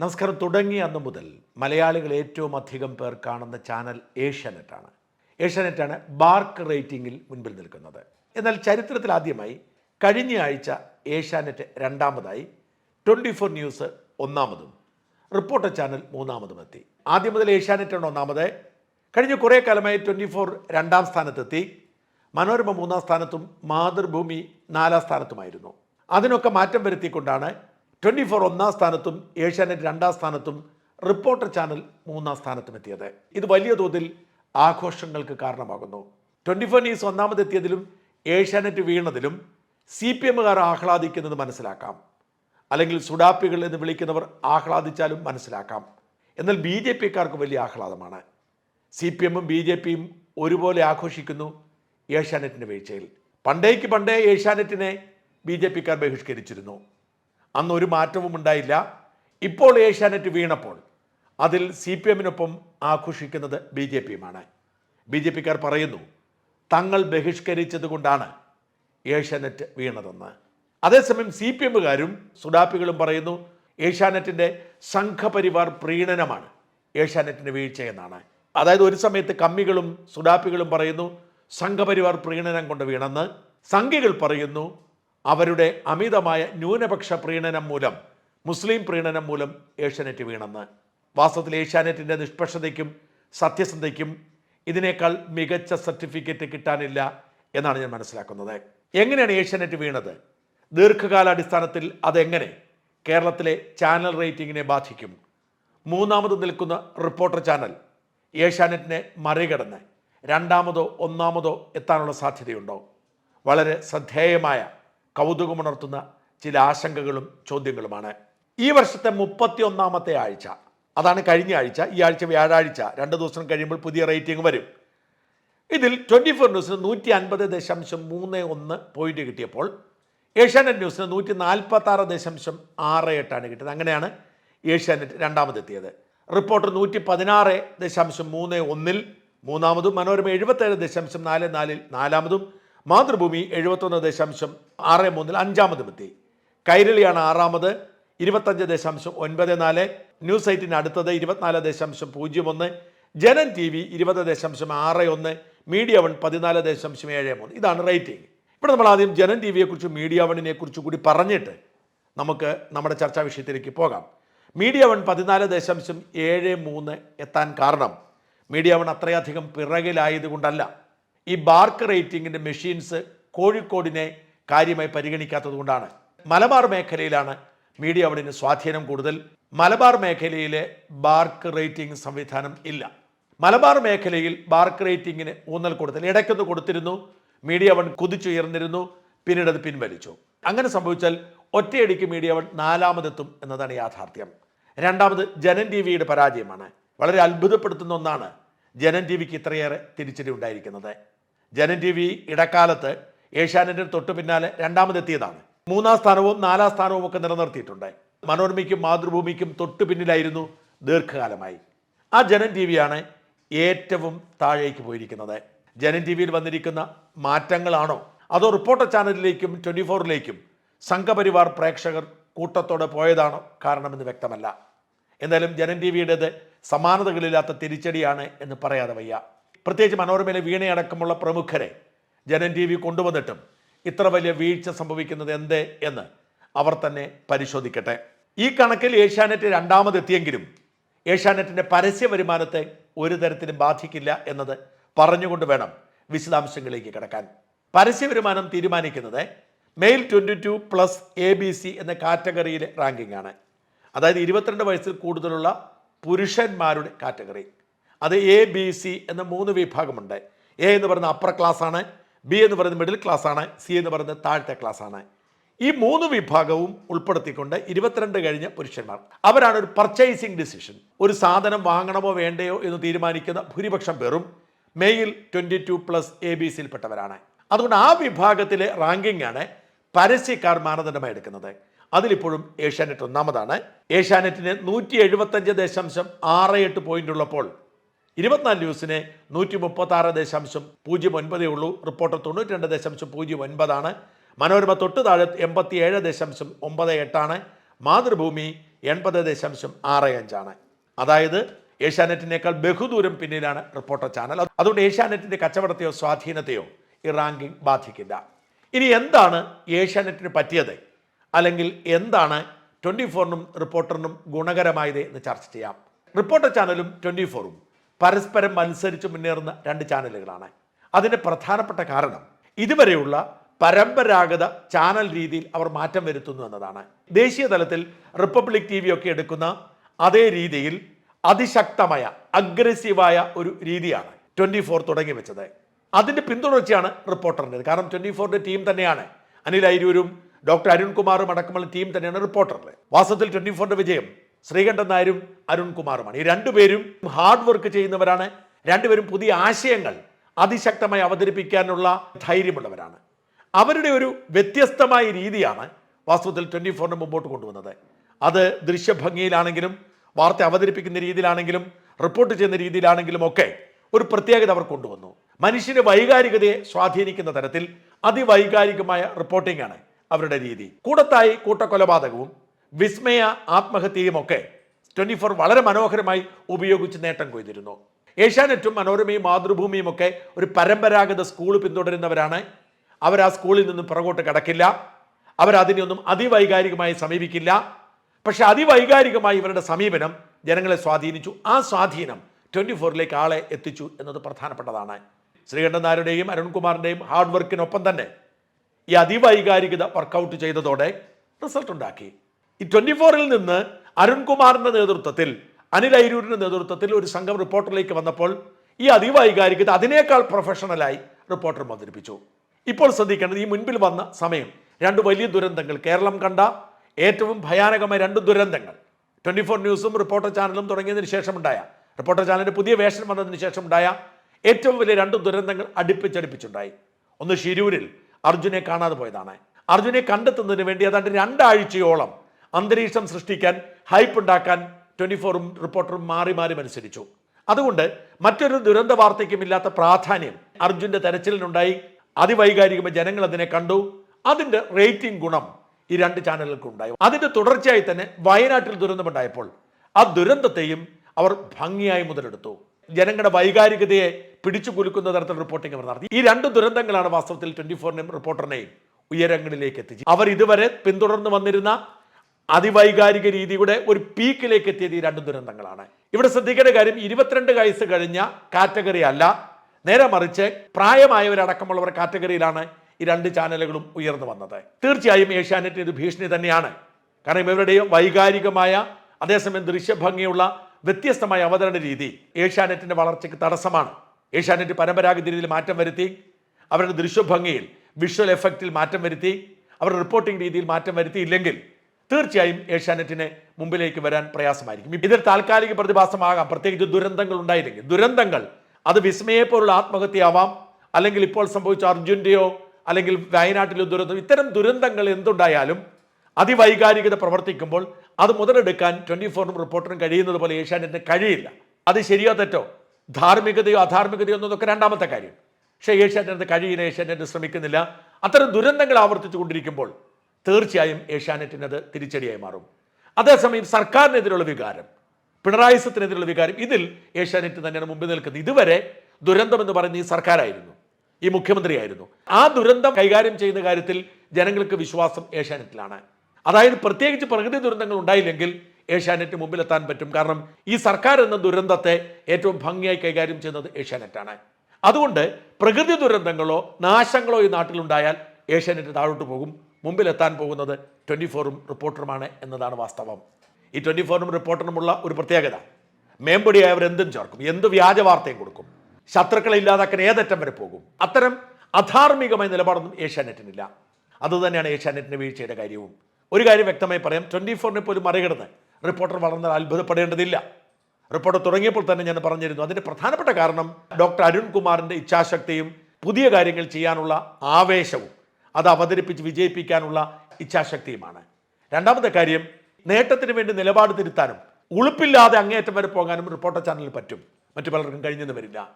നമസ്കാരം. തുടങ്ങി അന്ന് മുതൽ മലയാളികൾ ഏറ്റവും അധികം പേർ കാണുന്ന ചാനൽ ഏഷ്യാനെറ്റാണ് ഏഷ്യാനെറ്റാണ് ബാർക്ക് റേറ്റിംഗിൽ മുൻപിൽ നിൽക്കുന്നത്. എന്നാൽ ചരിത്രത്തിൽ ആദ്യമായി കഴിഞ്ഞ ആഴ്ച ഏഷ്യാനെറ്റ് രണ്ടാമതായി ട്വന്റി ഫോർ ന്യൂസ് ഒന്നാമതും റിപ്പോർട്ടർ ചാനൽ മൂന്നാമതും എത്തി. ആദ്യം മുതൽ ഏഷ്യാനെറ്റാണ് ഒന്നാമത്. കഴിഞ്ഞ കുറേ കാലമായി ട്വന്റി ഫോർ രണ്ടാം സ്ഥാനത്തെത്തി. മനോരമ മൂന്നാം സ്ഥാനത്തും മാതൃഭൂമി നാലാം സ്ഥാനത്തുമായിരുന്നു. അതിനൊക്കെ മാറ്റം വരുത്തിക്കൊണ്ടാണ് ട്വന്റി ഫോർ ഒന്നാം സ്ഥാനത്തും ഏഷ്യാനെറ്റ് രണ്ടാം സ്ഥാനത്തും റിപ്പോർട്ടർ ചാനൽ മൂന്നാം സ്ഥാനത്തും എത്തിയത്. ഇത് വലിയ തോതിൽ ആഘോഷങ്ങൾക്ക് കാരണമാകുന്നു. ട്വന്റി ഫോർ ന്യൂസ് ഒന്നാമതെത്തിയതിലും ഏഷ്യാനെറ്റ് വീണതിലും സി പി എമ്മുകാർ ആഹ്ലാദിക്കുന്നത് മനസ്സിലാക്കാം. അല്ലെങ്കിൽ സുഡാപ്പികൾ എന്ന് വിളിക്കുന്നവർ ആഹ്ലാദിച്ചാലും മനസ്സിലാക്കാം. എന്നാൽ ബി ജെ പിക്കാർക്ക് വലിയ ആഹ്ലാദമാണ്. സി പി എമ്മും ബി ജെ പിയും ഒരുപോലെ ആഘോഷിക്കുന്നു ഏഷ്യാനെറ്റിന്റെ വീഴ്ചയിൽ. പണ്ടേക്ക് പണ്ടേ ഏഷ്യാനെറ്റിനെ ബി ജെ പിക്കാർ ബഹിഷ്കരിച്ചിരുന്നു. അന്ന് ഒരു മാറ്റവും ഉണ്ടായില്ല. ഇപ്പോൾ ഏഷ്യാനെറ്റ് വീണപ്പോൾ അതിൽ സി പി എമ്മിനൊപ്പം ആഘോഷിക്കുന്നത് ബി ജെ പിയുമാണ്. ബി ജെ പിക്കാർ പറയുന്നു തങ്ങൾ ബഹിഷ്കരിച്ചത് കൊണ്ടാണ് ഏഷ്യാനെറ്റ് വീണതെന്ന്. അതേസമയം സി പി എമ്മുകാരും സുഡാപ്പികളും പറയുന്നു ഏഷ്യാനെറ്റിന്റെ സംഘപരിവാർ പ്രീണനമാണ്. ഏഷ്യാനെറ്റിന്റെ വീഴ്ചയെന്നാണ്. അതായത് ഒരു സമയത്ത് കമ്മികളും സുഡാപ്പികളും പറയുന്നു സംഘപരിവാർ പ്രീണനം കൊണ്ട് വീണെന്ന്. സംഘികൾ പറയുന്നു അവരുടെ അമിതമായ ന്യൂനപക്ഷ പ്രീണനം മൂലം മുസ്ലിം പ്രീണനം മൂലം ഏഷ്യാനെറ്റ് വീണെന്ന്. വാസ്തവത്തിൽ ഏഷ്യാനെറ്റിന്റെ നിഷ്പക്ഷതയ്ക്കും സത്യസന്ധയ്ക്കും ഇതിനേക്കാൾ മികച്ച സർട്ടിഫിക്കറ്റ് കിട്ടാനില്ല എന്നാണ് ഞാൻ മനസ്സിലാക്കുന്നത്. എങ്ങനെയാണ് ഏഷ്യാനെറ്റ് വീണത്? ദീർഘകാലാടിസ്ഥാനത്തിൽ അതെങ്ങനെ കേരളത്തിലെ ചാനൽ റേറ്റിംഗിനെ ബാധിക്കും? മൂന്നാമത് നിൽക്കുന്ന റിപ്പോർട്ടർ ചാനൽ ഏഷ്യാനെറ്റിനെ മറികടന്ന് രണ്ടാമതോ ഒന്നാമതോ എത്താനുള്ള സാധ്യതയുണ്ടോ? വളരെ ശ്രദ്ധേയമായ കൗതുകമുണർത്തുന്ന ചില ആശങ്കകളും ചോദ്യങ്ങളുമാണ്. ഈ വർഷത്തെ മുപ്പത്തി ഒന്നാമത്തെ ആഴ്ച അതാണ് കഴിഞ്ഞ ആഴ്ച ഈ ആഴ്ച വ്യാഴാഴ്ച രണ്ട് ദിവസം കഴിയുമ്പോൾ പുതിയ റേറ്റിംഗ് വരും. ഇതിൽ ട്വന്റി ഫോർ ന്യൂസിന് നൂറ്റി അൻപത് ദശാംശം മൂന്ന് ഒന്ന് പോയിന്റ് കിട്ടിയപ്പോൾ ഏഷ്യാനെറ്റ് ന്യൂസിന് നൂറ്റി നാൽപ്പത്തി ആറ് ദശാംശം ആറ് എട്ടാണ് കിട്ടിയത്. അങ്ങനെയാണ് ഏഷ്യാനെറ്റ് രണ്ടാമതെത്തിയത്. റിപ്പോർട്ടർ നൂറ്റി പതിനാറ് ദശാംശം മൂന്ന് ഒന്നിൽ മൂന്നാമതും മനോരമ എഴുപത്തേഴ് ദശാംശം നാല് നാലിൽ നാലാമതും മാതൃഭൂമി എഴുപത്തൊന്ന് ദശാംശം ആറ് മൂന്നിൽ അഞ്ചാമത് എത്തി. കൈരളിയാണ് ആറാമത് ഇരുപത്തഞ്ച് ദശാംശം ഒൻപത് നാല്. ന്യൂസ് സൈറ്റിന് അടുത്തത് ഇരുപത്തിനാല് ദശാംശം പൂജ്യം ഒന്ന്. ജനൻ ടി വി ഇരുപത് ദശാംശം ആറ് ഒന്ന്. മീഡിയ വൺ പതിനാല് ദശാംശം ഏഴ് മൂന്ന്. ഇതാണ് റേറ്റിംഗ്. ഇവിടെ നമ്മൾ ആദ്യം ജനൻ ടി വിയെക്കുറിച്ചും മീഡിയ വണ്ണിനെ കുറിച്ചും കൂടി പറഞ്ഞിട്ട് നമുക്ക് നമ്മുടെ ചർച്ചാ വിഷയത്തിലേക്ക് പോകാം. മീഡിയ വൺ പതിനാല് ദശാംശം ഏഴ് മൂന്ന് എത്താൻ കാരണം മീഡിയ വൺ അത്രയധികം പിറകിലായതുകൊണ്ടല്ല. ഈ ബാർക്ക് റേറ്റിംഗിന്റെ മെഷീൻസ് കോഴിക്കോടിനെ കാര്യമായി പരിഗണിക്കാത്തത് കൊണ്ടാണ്. മലബാർ മേഖലയിലാണ് മീഡിയ അവിടെ സ്വാധീനം കൂടുതൽ. മലബാർ മേഖലയിലെ ബാർക്ക് റേറ്റിംഗ് സംവിധാനം ഇല്ല. മലബാർ മേഖലയിൽ ബാർക്ക് റേറ്റിംഗിന് ഊന്നൽ കൊടുത്തില്ല ഇടയ്ക്കൊന്ന് കൊടുത്തിരുന്നു. മീഡിയ വൺ കുതിച്ചുയർന്നിരുന്നു. പിന്നീട് അത് പിൻവലിച്ചു. അങ്ങനെ സംഭവിച്ചാൽ ഒറ്റയടിക്ക് മീഡിയ വൺ നാലാമതെത്തും എന്നതാണ് യാഥാർത്ഥ്യം. രണ്ടാമത് ജനൻ ടി വിയുടെ പരാജയമാണ്. വളരെ അത്ഭുതപ്പെടുത്തുന്ന ഒന്നാണ് ജനൻ ടി വിക്ക് ഇത്രയേറെ തിരിച്ചടി ഉണ്ടായിരിക്കുന്നത്. ജനൻ ടി വി ഇടക്കാലത്ത് ഏഷ്യാനെറ്റിന് തൊട്ടു പിന്നാലെ രണ്ടാമതെത്തിയതാണ്. മൂന്നാം സ്ഥാനവും നാലാം സ്ഥാനവും ഒക്കെ നിലനിർത്തിയിട്ടുണ്ട്. മനോരമയ്ക്കും മാതൃഭൂമിക്കും തൊട്ടു പിന്നിലായിരുന്നു ദീർഘകാലമായി. ആ ജനം ടി വിയാണ് ഏറ്റവും താഴേക്ക് പോയിരിക്കുന്നത്. ജനം ടി വിയിൽ വന്നിരിക്കുന്ന മാറ്റങ്ങളാണോ? അതോ റിപ്പോർട്ടർ ചാനലിലേക്കും ട്വന്റി ഫോറിലേക്കും സംഘപരിവാർ പ്രേക്ഷകർ കൂട്ടത്തോടെ പോയതാണോ കാരണമെന്ന് വ്യക്തമല്ല. എന്തായാലും ജനം ടി വിയുടേത് സമാനതകളില്ലാത്ത തിരിച്ചടിയാണ് എന്ന് പറയാതെ വയ്യ. പ്രത്യേകിച്ച് മനോരമയിലെ വീണയടക്കമുള്ള പ്രമുഖരെ ജനൻ ടി വി കൊണ്ടുവന്നിട്ടും ഇത്ര വലിയ വീഴ്ച സംഭവിക്കുന്നത് എന്തേ എന്ന് അവർ തന്നെ പരിശോധിക്കട്ടെ. ഈ കണക്കിൽ ഏഷ്യാനെറ്റ് രണ്ടാമതെത്തിയെങ്കിലും ഏഷ്യാനെറ്റിന്റെ പരസ്യ വരുമാനത്തെ ഒരു തരത്തിലും ബാധിക്കില്ല എന്നത് പറഞ്ഞുകൊണ്ട് വേണം വിശദാംശങ്ങളിലേക്ക് കിടക്കാൻ. പരസ്യ വരുമാനം തീരുമാനിക്കുന്നത് male twenty two plus A B C എന്ന കാറ്റഗറിയിലെ റാങ്കിംഗ് ആണ് അതായത് ഇരുപത്തിരണ്ട് വയസ്സിൽ കൂടുതലുള്ള പുരുഷന്മാരുടെ കാറ്റഗറി. അത് എ ബി സി എന്ന മൂന്ന് വിഭാഗമുണ്ട്. എ എന്ന് പറയുന്ന അപ്പർ ക്ലാസ് ആണ്. ബി എന്ന് പറയുന്നത് മിഡിൽ ക്ലാസ് ആണ്. സി എന്ന് പറയുന്നത് താഴത്തെ ക്ലാസ് ആണ്. ഈ മൂന്ന് വിഭാഗവും ഉൾപ്പെടുത്തിക്കൊണ്ട് ഇരുപത്തിരണ്ട് കഴിഞ്ഞ പുരുഷന്മാർ. അവരാണ് ഒരു പർച്ചേസിംഗ് ഡിസിഷൻ ഒരു സാധനം വാങ്ങണമോ വേണ്ടയോ എന്ന് തീരുമാനിക്കുന്ന ഭൂരിപക്ഷം പേരും male twenty two plus A B സിയിൽപ്പെട്ടവരാണ് അതുകൊണ്ട് ആ വിഭാഗത്തിലെ റാങ്കിംഗ് ആണ് പരസ്യക്കാർ മാനദണ്ഡമായി എടുക്കുന്നത്. അതിലിപ്പോഴും ഏഷ്യാനെറ്റ് ഒന്നാമതാണ്. ഏഷ്യാനെറ്റിന് നൂറ്റി എഴുപത്തഞ്ച് ദശാംശം ആറ് എട്ട് പോയിന്റ് ഉള്ളപ്പോൾ ഇരുപത്തിനാല് ന്യൂസിന് നൂറ്റി മുപ്പത്തി ആറ് ദശാംശം പൂജ്യം ഒൻപതേ ഉള്ളൂ. റിപ്പോർട്ടർ തൊണ്ണൂറ്റി രണ്ട് ദശാംശം പൂജ്യം ഒൻപതാണ്. മനോരമ തൊട്ട് താഴെ എൺപത്തി ഏഴ് ദശാംശം ഒമ്പത് എട്ടാണ്. മാതൃഭൂമി എൺപത് ദശാംശം ആറ് അഞ്ചാണ്. അതായത് ഏഷ്യാനെറ്റിനേക്കാൾ ബഹുദൂരം പിന്നിലാണ് റിപ്പോർട്ടർ ചാനൽ. അതുകൊണ്ട് ഏഷ്യാനെറ്റിന്റെ കച്ചവടത്തെയോ സ്വാധീനത്തെയോ ഈ റാങ്കിംഗ് ബാധിക്കില്ല. ഇനി എന്താണ് ഏഷ്യാനെറ്റിന് പറ്റിയത്? അല്ലെങ്കിൽ എന്താണ് ട്വന്റി ഫോറിനും റിപ്പോർട്ടറിനും ഗുണകരമായത് എന്ന് ചർച്ച ചെയ്യാം. റിപ്പോർട്ടർ ചാനലും ട്വന്റി ഫോറും. പരസ്പരം മത്സരിച്ച് മുന്നേറുന്ന രണ്ട് ചാനലുകളാണ്. അതിന്റെ പ്രധാനപ്പെട്ട കാരണം ഇതുവരെയുള്ള പരമ്പരാഗത ചാനൽ രീതിയിൽ അവർ മാറ്റം വരുത്തുന്നു എന്നതാണ്. ദേശീയ തലത്തിൽ റിപ്പബ്ലിക് ടി വി ഒക്കെ എടുക്കുന്ന അതേ രീതിയിൽ അതിശക്തമായ അഗ്രസീവായ ഒരു രീതിയാണ് ട്വന്റി ഫോർ തുടങ്ങി വെച്ചത്. അതിന്റെ പിന്തുടർച്ചയാണ് റിപ്പോർട്ടറിന്റെത്. കാരണം ട്വന്റി ഫോറിന്റെ ടീം തന്നെയാണ്. അനിൽ ഐരൂരും ഡോക്ടർ അരുൺകുമാറും അടക്കമുള്ള ടീം തന്നെയാണ് റിപ്പോർട്ടറിൽ വാസ്തവത്തിൽ ട്വന്റി ഫോറിന്റെ വിജയം ശ്രീകണ്ഠൻ നായരും അരുൺകുമാറുമാണ്. ഈ രണ്ടുപേരും ഹാർഡ് വർക്ക് ചെയ്യുന്നവരാണ്. രണ്ടുപേരും പുതിയ ആശയങ്ങൾ അതിശക്തമായി അവതരിപ്പിക്കാനുള്ള ധൈര്യമുള്ളവരാണ്. അവരുടെ ഒരു വ്യത്യസ്തമായ രീതിയാണ് വാസ്തവത്തിൽ ട്വന്റി ഫോറിന് മുമ്പോട്ട് കൊണ്ടുവന്നത്. അത് ദൃശ്യഭംഗിയിലാണെങ്കിലും വാർത്ത അവതരിപ്പിക്കുന്ന രീതിയിലാണെങ്കിലും റിപ്പോർട്ട് ചെയ്യുന്ന രീതിയിലാണെങ്കിലും ഒക്കെ ഒരു പ്രത്യേകത അവർ കൊണ്ടുവന്നു. മനുഷ്യന്റെ വൈകാരികതയെ സ്വാധീനിക്കുന്ന തരത്തിൽ അതിവൈകാരികമായ റിപ്പോർട്ടിംഗ് ആണ് അവരുടെ രീതി. കൂടത്തായി കൂട്ടക്കൊലപാതകവും വിസ്മയ ആത്മഹത്യയും ഒക്കെ ട്വന്റി ഫോർ വളരെ മനോഹരമായി ഉപയോഗിച്ച് നേട്ടം കൊയ്തിരുന്നു. ഏഷ്യാനെറ്റും മനോരമയും മാതൃഭൂമിയും ഒക്കെ ഒരു പരമ്പരാഗത സ്കൂൾ പിന്തുടരുന്നവരാണ്. അവർ ആ സ്കൂളിൽ നിന്നും പുറകോട്ട് കിടക്കില്ല. അവരതിനെയൊന്നും അതിവൈകാരികമായി സമീപിക്കില്ല. പക്ഷെ അതിവൈകാരികമായി ഇവരുടെ സമീപനം ജനങ്ങളെ സ്വാധീനിച്ചു. ആ സ്വാധീനം ട്വന്റി ഫോറിലേക്ക് ആളെ എത്തിച്ചു എന്നത് പ്രധാനപ്പെട്ടതാണ്. ശ്രീകണ്ഠൻ നായരുടെയും അരുൺകുമാറിന്റെയും ഹാർഡ് വർക്കിനൊപ്പം തന്നെ ഈ അതിവൈകാരികത വർക്കൗട്ട് ചെയ്തതോടെ റിസൾട്ട് ഉണ്ടാക്കി ഈ ട്വന്റി ഫോറിൽ നിന്ന് അരുൺകുമാറിന്റെ നേതൃത്വത്തിൽ അനിൽ ഐരൂരിന്റെ നേതൃത്വത്തിൽ ഒരു സംഘം റിപ്പോർട്ടറിലേക്ക് വന്നപ്പോൾ ഈ അതിവൈകാരികത അതിനേക്കാൾ പ്രൊഫഷണലായി റിപ്പോർട്ടർ അവതരിപ്പിച്ചു. ഇപ്പോൾ ശ്രദ്ധിക്കേണ്ടത് ഈ മുൻപിൽ വന്ന സമയം രണ്ട് വലിയ ദുരന്തങ്ങൾ. കേരളം കണ്ട ഏറ്റവും ഭയാനകമായ രണ്ട് ദുരന്തങ്ങൾ. ട്വന്റി ഫോർ ന്യൂസും റിപ്പോർട്ടർ ചാനലും തുടങ്ങിയതിന് ശേഷമുണ്ടായ റിപ്പോർട്ടർ ചാനലിന്റെ പുതിയ വേഷം വന്നതിന് ശേഷമുണ്ടായ ഏറ്റവും വലിയ രണ്ട് ദുരന്തങ്ങൾ അടുപ്പിച്ചടുപ്പിച്ചുണ്ടായി. ഒന്ന് ഷിരൂരിൽ അർജുനെ കാണാതെ പോയതാണ്. അർജുനെ കണ്ടെത്തുന്നതിന് വേണ്ടി ഏതാണ്ട് രണ്ടാഴ്ചയോളം അന്തരീക്ഷം സൃഷ്ടിക്കാൻ ഹൈപ്പ് ഉണ്ടാക്കാൻ ട്വന്റി ഫോറും റിപ്പോർട്ടറും മാറി മാറി മത്സരിച്ചു. അതുകൊണ്ട് മറ്റൊരു ദുരന്ത വാർത്തയ്ക്കും ഇല്ലാത്ത പ്രാധാന്യം അർജുന്റെ തെരച്ചിലിനുണ്ടായി. അതിവൈകാരികമായി ജനങ്ങൾ അതിനെ കണ്ടു. അതിന്റെ റേറ്റിംഗ് ഗുണം ഈ രണ്ട് ചാനലുകൾക്കും ഉണ്ടായി അതിന്റെ തുടർച്ചയായി തന്നെ വയനാട്ടിൽ ദുരന്തമുണ്ടായപ്പോൾ ആ ദുരന്തത്തെയും അവർ ഭംഗിയായി മുതലെടുത്തു. ജനങ്ങളുടെ വൈകാരികതയെ പിടിച്ചു കുലുക്കുന്ന തരത്തിൽ റിപ്പോർട്ടിംഗ് അവർ നടത്തി. ഈ രണ്ട് ദുരന്തങ്ങളാണ് വാസ്തവത്തിൽ ട്വന്റി ഫോറിനെയും റിപ്പോർട്ടറിനെയും ഉയരങ്ങളിലേക്ക് എത്തിച്ചു അവർ ഇതുവരെ പിന്തുടർന്ന് വന്നിരുന്ന അതിവൈകാരിക രീതിയുടെ ഒരു പീക്കിലേക്ക് എത്തിയത് ഈ രണ്ട് ദുരന്തങ്ങളാണ്. ഇവിടെ ശ്രദ്ധിക്കേണ്ട കാര്യം ഇരുപത്തിരണ്ട് വയസ്സ് കഴിഞ്ഞ കാറ്റഗറി അല്ല നേരെ മറിച്ച് പ്രായമായവരടക്കമുള്ളവർ കാറ്റഗറിയിലാണ് ഈ രണ്ട് ചാനലുകളും ഉയർന്നു വന്നത്. തീർച്ചയായും ഏഷ്യാനെറ്റ് ഇത് ഭീഷണി തന്നെയാണ്. കാരണം ഇവരുടെയും വൈകാരികമായ അതേസമയം ദൃശ്യഭംഗിയുള്ള വ്യത്യസ്തമായ അവതരണ രീതി ഏഷ്യാനെറ്റിന്റെ വളർച്ചയ്ക്ക് തടസ്സമാണ്. ഏഷ്യാനെറ്റ് പരമ്പരാഗത രീതിയിൽ മാറ്റം വരുത്തി അവരുടെ ദൃശ്യഭംഗിയിൽ വിഷ്വൽ എഫക്റ്റിൽ മാറ്റം വരുത്തി അവരുടെ റിപ്പോർട്ടിംഗ് രീതിയിൽ മാറ്റം വരുത്തിയില്ലെങ്കിൽ തീർച്ചയായും ഏഷ്യാനെറ്റിന് മുമ്പിലേക്ക് വരാൻ പ്രയാസമായിരിക്കും. ഇതിൽ താൽക്കാലിക പ്രതിഭാസമാകാം. പ്രത്യേകിച്ച് ദുരന്തങ്ങൾ ഉണ്ടായില്ലെങ്കിൽ ദുരന്തങ്ങൾ. അത് വിസ്മയെപ്പോലുള്ള ആത്മഹത്യയാവാം. അല്ലെങ്കിൽ ഇപ്പോൾ സംഭവിച്ച അർജുന്റെയോ അല്ലെങ്കിൽ വയനാട്ടിലെ ദുരന്തം ഇത്തരം ദുരന്തങ്ങൾ എന്തുണ്ടായാലും അതിവൈകാരികത പ്രവർത്തിക്കുമ്പോൾ അത് മുതലെടുക്കാൻ ട്വന്റി ഫോറിനും റിപ്പോർട്ടറിനും കഴിയുന്നത് പോലെ ഏഷ്യാനെറ്റിന് കഴിയില്ല. അത് ശരിയോ തെറ്റോ? ധാർമ്മികതയോ അധാർമികതയോ എന്നതൊക്കെ രണ്ടാമത്തെ കാര്യം. പക്ഷേ ഏഷ്യാനെറ്റ് കഴിയില്ല ഏഷ്യാനെറ്റ് ശ്രമിക്കുന്നില്ല. അത്തരം ദുരന്തങ്ങൾ ആവർത്തിച്ചു കൊണ്ടിരിക്കുമ്പോൾ തീർച്ചയായും ഏഷ്യാനെറ്റിനത് തിരിച്ചടിയായി മാറും. അതേസമയം സർക്കാരിനെതിരെയുള്ള വികാരം പിണറായിസത്തിനെതിരെയുള്ള വികാരം ഇതിൽ ഏഷ്യാനെറ്റ് തന്നെയാണ് മുമ്പിൽ നിൽക്കുന്നത്. ഇതുവരെ ദുരന്തം എന്ന് പറയുന്ന ഈ സർക്കാരായിരുന്നു ഈ മുഖ്യമന്ത്രിയായിരുന്നു. ആ ദുരന്തം കൈകാര്യം ചെയ്യുന്ന കാര്യത്തിൽ ജനങ്ങൾക്ക് വിശ്വാസം ഏഷ്യാനെറ്റിലാണ്. അതായത് പ്രത്യേകിച്ച് പ്രകൃതി ദുരന്തങ്ങൾ ഉണ്ടായില്ലെങ്കിൽ ഏഷ്യാനെറ്റ് മുമ്പിലെത്താൻ പറ്റും. കാരണം ഈ സർക്കാർ എന്ന ദുരന്തത്തെ ഏറ്റവും ഭംഗിയായി കൈകാര്യം ചെയ്യുന്നത് ഏഷ്യാനെറ്റാണ്. അതുകൊണ്ട് പ്രകൃതി ദുരന്തങ്ങളോ നാശങ്ങളോ ഈ നാട്ടിലുണ്ടായാൽ ഏഷ്യാനെറ്റ് താഴോട്ട് പോകും. മുമ്പിലെത്താൻ പോകുന്നത് ട്വന്റി ഫോറും റിപ്പോർട്ടറുമാണ് എന്നതാണ് വാസ്തവം. ഈ ട്വന്റി ഫോറിനും റിപ്പോർട്ടറുമുള്ള ഒരു പ്രത്യേകത മേമ്പടിയായവർ എന്തും ചേർക്കും എന്ത് വ്യാജ വാർത്തയും കൊടുക്കും. ശത്രുക്കളെ ഇല്ലാതാക്കാൻ ഏതറ്റം വരെ പോകും. അത്തരം അധാർമികമായ നിലപാടൊന്നും ഏഷ്യാനെറ്റിനില്ല. അതുതന്നെയാണ് ഏഷ്യാനെറ്റിന്റെ വീഴ്ചയുടെ കാര്യവും. ഒരു കാര്യം വ്യക്തമായി പറയാം ട്വന്റി ഫോറിനെ പോലും മറികടന്ന് റിപ്പോർട്ടർ വളർന്നാൽ അത്ഭുതപ്പെടേണ്ടതില്ല. റിപ്പോർട്ടർ തുടങ്ങിയപ്പോൾ തന്നെ ഞാൻ പറഞ്ഞിരുന്നു അതിന്റെ പ്രധാനപ്പെട്ട കാരണം ഡോക്ടർ അരുൺകുമാറിന്റെ ഇച്ഛാശക്തിയും പുതിയ കാര്യങ്ങൾ ചെയ്യാനുള്ള ആവേശവും. അത് അവതരിപ്പിച്ച് വിജയിപ്പിക്കാനുള്ള ഇച്ഛാശക്തിയുമാണ്. രണ്ടാമത്തെ കാര്യം നേട്ടത്തിന് വേണ്ടി നിലപാട് തിരുത്താനും ഉളുപ്പില്ലാതെ അങ്ങേയറ്റം വരെ പോകാനും റിപ്പോർട്ടർ ചാനൽ പറ്റും. മറ്റു പലർക്കും കഴിഞ്ഞെന്ന് വരില്ല.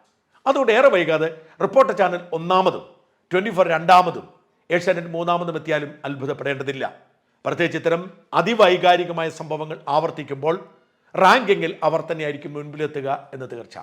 അതുകൊണ്ട് ഏറെ വൈകാതെ റിപ്പോർട്ടർ ചാനൽ ഒന്നാമതും ട്വന്റി ഫോർ രണ്ടാമതും ഏഷ്യാനെറ്റ് മൂന്നാമതും എത്തിയാലും അത്ഭുതപ്പെടേണ്ടതില്ല. പ്രത്യേകിച്ച് ഇത്തരം അതിവൈകാരികമായ സംഭവങ്ങൾ ആവർത്തിക്കുമ്പോൾ റാങ്കിങ്ങിൽ അവർ തന്നെയായിരിക്കും മുൻപിലെത്തുക എന്ന് തീർച്ച